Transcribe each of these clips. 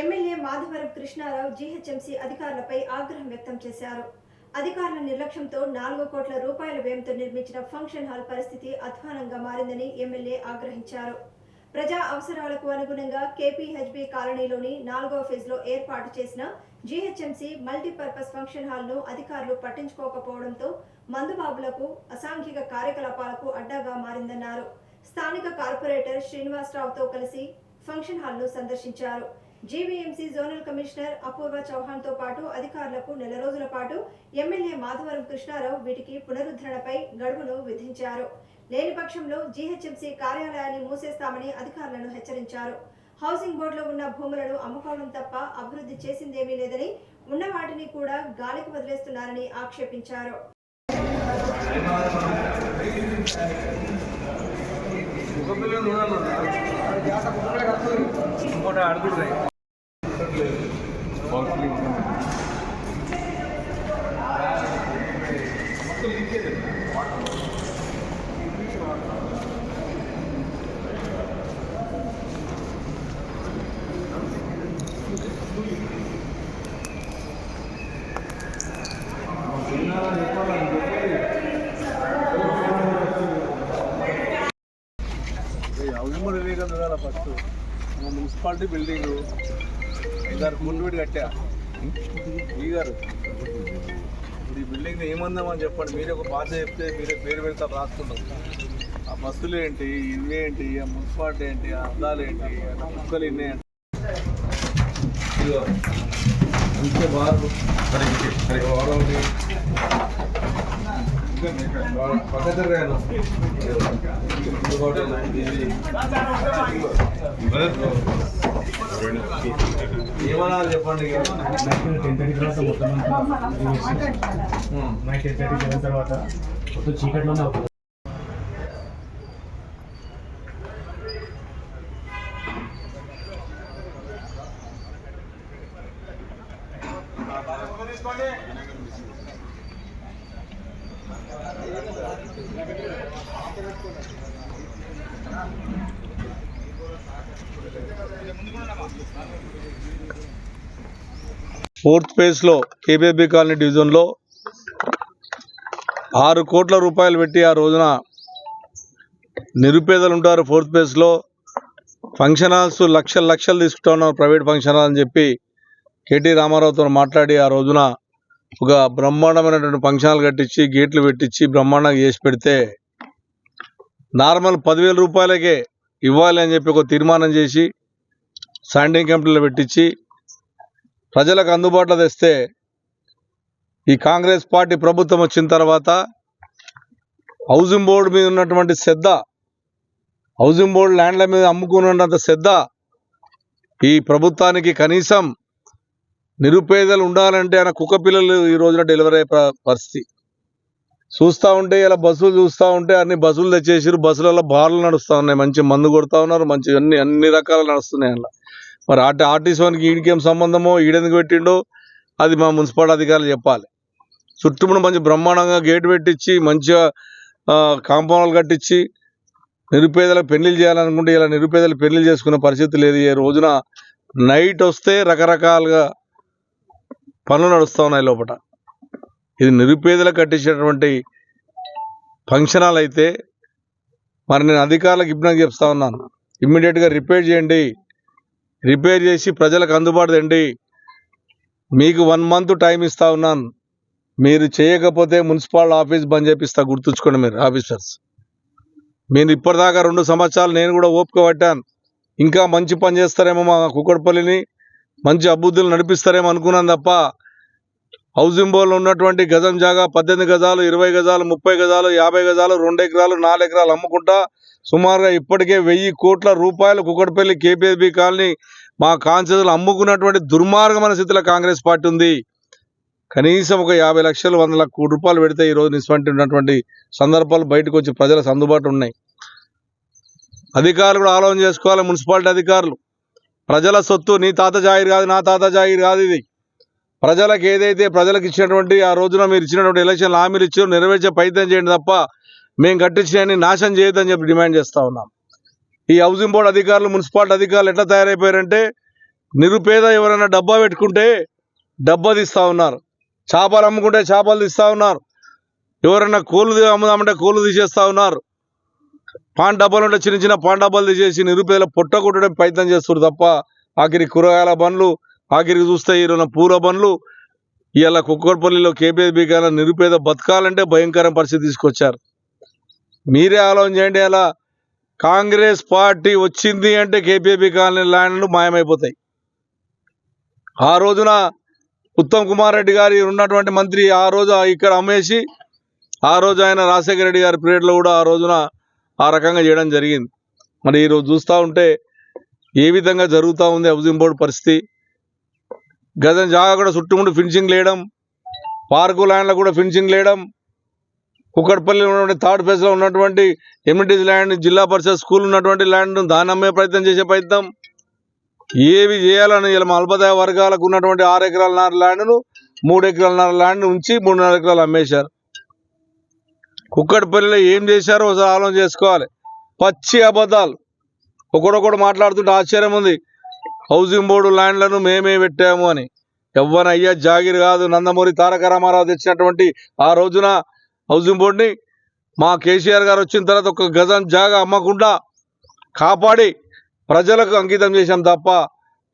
MLA Madhavaram Krishnarao GHMC అధికారులపై ఆగ్రహం వ్యక్తం చేశారు. అధికారుల నిర్లక్ష్యంతో నాలుగు కోట్ల రూపాయల వ్యయంతో నిర్మించిన ఫంక్షన్ హాల్ పరిస్థితి అధ్వానంగా మారిందని ఎమ్మెల్యే ఆగ్రహించారు. ప్రజా అవసరాలకు అనుగుణంగా కేపీహెచ్బి కాలనీలోని నాలుగో ఫేజ్లో ఏర్పాటు చేసిన జీహెచ్ఎంసీ మల్టీపర్పస్ ఫంక్షన్ హాల్ను అధికారులు పట్టించుకోకపోవడంతో మందుబాబులకు అసాంఘిక కార్యకలాపాలకు అడ్డాగా మారిందన్నారు. స్థానిక కార్పొరేటర్ శ్రీనివాసరావుతో కలిసి ఫంక్షన్ హాల్ను సందర్శించారు. జీవీఎంసీ జోనల్ కమిషనర్ అపూర్వ చౌహాన్తో పాటు అధికారులకు నెల రోజుల పాటు ఎమ్మెల్యే మాధవరం కృష్ణారావు వీటికి పునరుద్ధరణపై గడువును విధించారు. లేని పక్షంలో జీహెచ్ఎంసీ కార్యాలయాన్ని మూసేస్తామని అధికారులను హెచ్చరించారు. హౌసింగ్ బోర్డులో ఉన్న భూములను అమ్ముకోవడం తప్ప అభివృద్ధి చేసిందేమీ లేదని ఉన్న వాటిని కూడా గాలికి వదిలేస్తున్నారని ఆక్షేపించారు. ఇంకోటి అడుగుతున్నాయి హౌసింగ్ కూడా ఫస్ట్. Municipality building. గారు ముందు పెట్టి కట్టా. ఈ గారు. ఇప్పుడు ఈ బిల్డింగ్ ఏమందామని చెప్పండి. మీరే ఒక భాష చెప్తే మీరే పేరు పెడతారు రాసుకుంటాం ఆ బస్సులు ఏంటి ఇవి ఏంటి ఆ మున్సిపాలిటీ ఏంటి ఆ అద్దాలు ఏంటి ముక్కలు కుక్కలు ఇన్ని ఏంటి? ఇదిగో. ఇంకే బారు వాడవది. ఇంకోటి ఇది. చెప్పండి టెన్ థర్టీ తర్వాత మొత్తం నైట్ టెన్ థర్టీ సెవెన్ తర్వాత మొత్తం చీకట్లోనే అవుతుంది ఫోర్త్ ఫేజ్లో కేబీబీ కాలనీ డివిజన్లో ఆరు కోట్ల రూపాయలు పెట్టి ఆ రోజున నిరుపేదలు ఉంటారు ఫోర్త్ ఫేజ్లో. ఫంక్షన్ హాల్స్ లక్షలు లక్షలు తీసుకుంటా ఉన్నారు ప్రైవేట్ ఫంక్షన్ హాల్ అని చెప్పి కేటీ రామారావుతో మాట్లాడి ఆ రోజున ఒక బ్రహ్మాండమైనటువంటి ఫంక్షన్ హాల్ కట్టించి గేట్లు పెట్టించి బ్రహ్మాండంగా చేసి పెడితే నార్మల్ పదివేల రూపాయలకే ఇవ్వాలి అని చెప్పి ఒక తీర్మానం చేసి స్టాండింగ్ కమిటీలో పెట్టించి ప్రజలకు అందుబాటులో తెస్తే ఈ కాంగ్రెస్ పార్టీ ప్రభుత్వం వచ్చిన తర్వాత హౌసింగ్ బోర్డు మీద ఉన్నటువంటి శ్రద్ధ హౌసింగ్ బోర్డు ల్యాండ్ల మీద అమ్ముకున్నంత శ్రద్ధ ఈ ప్రభుత్వానికి కనీసం నిరుపేదలు ఉండాలంటే ఆయన కుక్క పిల్లలు ఈ రోజున డెలివరీ అయ్యే పరిస్థితి. చూస్తూ ఉంటే ఇలా బస్సులు చూస్తూ ఉంటే అన్ని బస్సులు తెచ్చేసారు బస్సులలో బార్లు నడుస్తూ ఉన్నాయి. మంచి మందు కొడతా ఉన్నారు. మంచి అన్ని అన్ని రకాలు నడుస్తున్నాయి అలా మరి ఆర్టీ ఆర్టీసీ వానికి ఈడికేం సంబంధమో ఈడెందుకు పెట్టిండో అది మా మున్సిపాలిటీ అధికారులు చెప్పాలి. చుట్టూ మంచి బ్రహ్మాండంగా గేట్ పెట్టించి మంచిగా కాంపౌండ్లు కట్టించి నిరుపేదలకు పెళ్ళిళ్ళు చేయాలనుకుంటే ఇలా నిరుపేదలు పెళ్ళిళ్ళు చేసుకునే పరిస్థితి లేదు. ఈ రోజున నైట్ వస్తే రకరకాలుగా పనులు నడుస్తూ ఉన్నాయి లోపల ఇది నిరుపేదలకు కట్టించినటువంటి ఫంక్షన్ హాల్ అయితే మరి నేను అధికారులకు ఇబ్బంది చెప్తా ఉన్నాను. ఇమ్మీడియట్గా రిపేర్ చేయండి. రిపేర్ చేసి ప్రజలకు అందుబాటు తెండి మీకు వన్ మంత్ టైం ఇస్తా ఉన్నాను. మీరు చేయకపోతే మున్సిపల్ ఆఫీస్ బంద్ చేపిస్తా గుర్తుంచుకోండి మీరు ఆఫీసర్స్. మీరు ఇప్పటిదాకా రెండు సంవత్సరాలు నేను కూడా ఓపిక పట్టాను. ఇంకా మంచి పని చేస్తారేమో మా కుక్కడపల్లిని మంచి అభివృద్ధులు నడిపిస్తారేమో అనుకున్నాను తప్ప హౌసింగ్ బోర్డులో ఉన్నటువంటి గజం జాగా పద్దెనిమిది గజాలు ఇరవై గజాలు ముప్పై గజాలు యాభై గజాలు రెండు ఎకరాలు నాలుగు ఎకరాలు అమ్ముకుంటా సుమారుగా ఇప్పటికే వెయ్యి కోట్ల రూపాయలు కుక్కడపల్లి కేపీఎస్బీ కాలనీ మా కాన్సెస్లు అమ్ముకున్నటువంటి దుర్మార్గమైన స్థితిలో కాంగ్రెస్ పార్టీ ఉంది. కనీసం ఒక యాభై లక్షలు వంద కోటి రూపాయలు పెడితే ఈరోజు నిస్వంటి ఉన్నటువంటి సందర్భాలు బయటకు వచ్చి ప్రజలకు అందుబాటు ఉన్నాయి. అధికారులు కూడా ఆలోచన చేసుకోవాలి మున్సిపాలిటీ అధికారులు. ప్రజల సొత్తు నీ తాత జాగిరి కాదు నా తాత జాగిరి కాదు ఇది. ప్రజలకు ఏదైతే ప్రజలకు ఇచ్చినటువంటి ఆ రోజున మీరు ఇచ్చినటువంటి ఎలక్షన్ హామీలు ఇచ్చారు నెరవేర్చే ప్రయత్నం చేయండి తప్ప మేము కట్టించినవన్నీ నాశనం చేయొద్దని చెప్పి డిమాండ్ చేస్తూ ఉన్నాం. ఈ హౌసింగ్ బోర్డు అధికారులు మున్సిపాలిటీ అధికారులు ఎట్లా తయారైపోయారంటే నిరుపేద ఎవరైనా డబ్బా పెట్టుకుంటే డబ్బా తీస్తూ ఉన్నారు. చేపలు అమ్ముకుంటే చేపలు తీస్తూ ఉన్నారు. ఎవరైనా కోళ్ళు అమ్ముదామంటే కోళ్ళు తీసేస్తూ ఉన్నారు. పాన్ డబ్బాలు ఉంటే చిన్న చిన్న పాన్ డబ్బాలు తీసేసి నిరుపేదల పొట్ట కొట్టడం ప్రయత్నం చేస్తారు తప్ప ఆఖరి కూరగాయల బండ్లు ఆఖరికి చూస్తే ఈరోజు పూల బండ్లు ఇవాళ కుక్కడపల్లిలో కేపీఎస్బీ కానీ నిరుపేద బతకాలంటే భయంకర పరిస్థితి తీసుకొచ్చారు. మీరే ఆలోచన చేయండి అలా కాంగ్రెస్ పార్టీ వచ్చింది అంటే కేపీఎస్బీ కాలనీ ల్యాండ్లు మాయమైపోతాయి. ఆ రోజున ఉత్తమ్ కుమార్ రెడ్డి గారి ఉన్నటువంటి మంత్రి ఆ రోజు ఇక్కడ అమ్మేసి ఆ రోజు ఆయన రాజశేఖర రెడ్డి గారి పీరియడ్లో కూడా ఆ రోజున ఆ రకంగా చేయడం జరిగింది. మరి ఈరోజు చూస్తూ ఉంటే ఏ విధంగా జరుగుతూ ఉంది హౌసింగ్ బోర్డు పరిస్థితి? గజం జాగా కూడా చుట్టుముట్టు ఫినిషింగ్ లేయడం పార్కు ల్యాండ్లో కూడా ఫినిషింగ్ లేయడం కుక్కడపల్లిలో ఉన్నటువంటి థర్డ్ ఫేజ్లో ఉన్నటువంటి ఎమ్యూనిటీస్ ల్యాండ్ జిల్లా పరిషత్ స్కూల్ ఉన్నటువంటి ల్యాండ్ దాన్ని అమ్మే ప్రయత్నం చేసే ప్రయత్నం. ఏవి చేయాలని ఇలా అల్పదాయ వర్గాలకు ఉన్నటువంటి ఆరు ఎకరాలన్నర ల్యాండ్ను మూడు ఎకరాలన్నర ల్యాండ్ ఉంచి మూడున్నర ఎకరాలు అమ్మేశారు. కుక్కడపల్లిలో ఏం చేశారో ఒకసారి ఆలోచన చేసుకోవాలి. పచ్చి అబద్ధాలు. ఒకడొకడు మాట్లాడుతుంటే ఆశ్చర్యం ఉంది. హౌసింగ్ బోర్డు ల్యాండ్లను మేమే పెట్టాము అని. ఎవ్వనయ్యా జాగిర్ కాదు. నందమూరి తారక రామారావు తెచ్చినటువంటి ఆ రోజున హౌసింగ్ బోర్డుని మా కేసీఆర్ గారు వచ్చిన తర్వాత ఒక గజం జాగా అమ్మకుండా కాపాడి ప్రజలకు అంకితం చేశాం తప్ప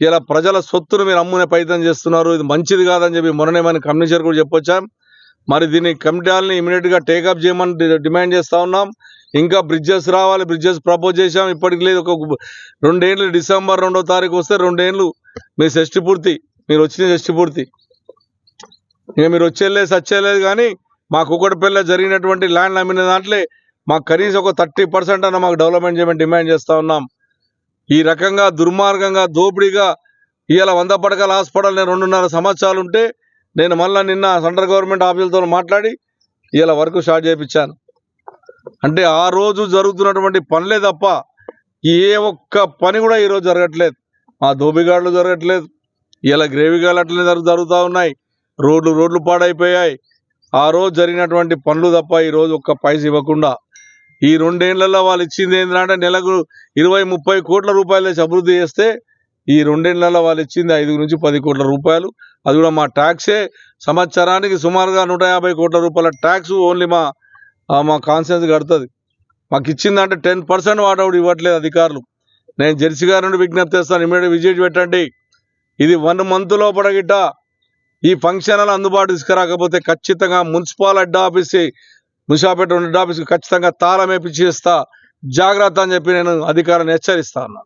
ఇలా ప్రజల సొత్తును మీరు అమ్మునే ప్రయత్నం చేస్తున్నారు. ఇది మంచిది కాదని చెప్పి మొన్ననే మన కమిషనర్ కూడా చెప్పొచ్చాం. మరి దీన్ని కమిటీలని ఇమీడియట్గా టేకప్ చేయమని డిమాండ్ చేస్తూ ఉన్నాం. ఇంకా బ్రిడ్జెస్ రావాలి బ్రిడ్జెస్ ప్రపోజ్ చేసాం ఇప్పటికి లేదు. ఒక రెండేళ్ళు డిసెంబర్ రెండో తారీఖు వస్తే రెండేళ్ళు మీ షష్టి పూర్తి. మీరు వచ్చిన షష్టి పూర్తి. ఇక మీరు వచ్చేలేదు సచ్చేలేదు కానీ మా కుక్కడపల్లి జరిగినటువంటి ల్యాండ్ అమ్మిన దాంట్లో మాకు కనీసం ఒక థర్టీ పర్సెంట్ అన్న మాకు డెవలప్మెంట్ చేయమని డిమాండ్ చేస్తూ ఉన్నాం. ఈ రకంగా దుర్మార్గంగా దోపిడీగా ఇవాళ వంద పడకల హాస్పిటల్ నేను రెండున్నర సంవత్సరాలు ఉంటే నేను మళ్ళీ నిన్న సెంట్రల్ గవర్నమెంట్ ఆఫీసులతో మాట్లాడి ఇలా వర్క్ స్టార్ట్ చేయించాను. అంటే ఆ రోజు జరుగుతున్నటువంటి పనులే తప్ప ఏ ఒక్క పని కూడా ఈరోజు జరగట్లేదు. మా దోబిగాడ్లు జరగట్లేదు. ఇలా గ్రేవిగాళ్ళు అట్లనే జరుగుతూ ఉన్నాయి. రోడ్లు రోడ్లు పాడైపోయాయి. ఆ రోజు జరిగినటువంటి పనులు తప్ప ఈ రోజు ఒక్క పైస ఇవ్వకుండా ఈ రెండేళ్ళలో వాళ్ళు ఇచ్చింది ఏంటంటే నెలకు ఇరవై ముప్పై కోట్ల రూపాయలు అభివృద్ధి చేస్తే ఈ రెండేళ్ళలో వాళ్ళు ఇచ్చింది ఐదు నుంచి పది కోట్ల రూపాయలు. అది కూడా మా ట్యాక్సే. సంవత్సరానికి సుమారుగా నూట యాభై కోట్ల రూపాయల ట్యాక్స్ ఓన్లీ మా మా కాన్సెన్స్ కడుతుంది. మాకు ఇచ్చిందంటే టెన్ పర్సెంట్ వాటౌట్ ఇవ్వట్లేదు అధికారులు. నేను జెర్సీ గారి నుండి విజ్ఞప్తి చేస్తాను ఇమీడియట్ విజిట్ పెట్టండి. ఇది వన్ మంత్ లోపల గిట్ట ఈ ఫంక్షన్ అందుబాటు తీసుకురాకపోతే ఖచ్చితంగా municipal head office Mushapeta head ఆఫీస్కి ఖచ్చితంగా తాళం వేపించేస్తా జాగ్రత్త అని చెప్పి నేను అధికారాన్ని హెచ్చరిస్తా ఉన్నా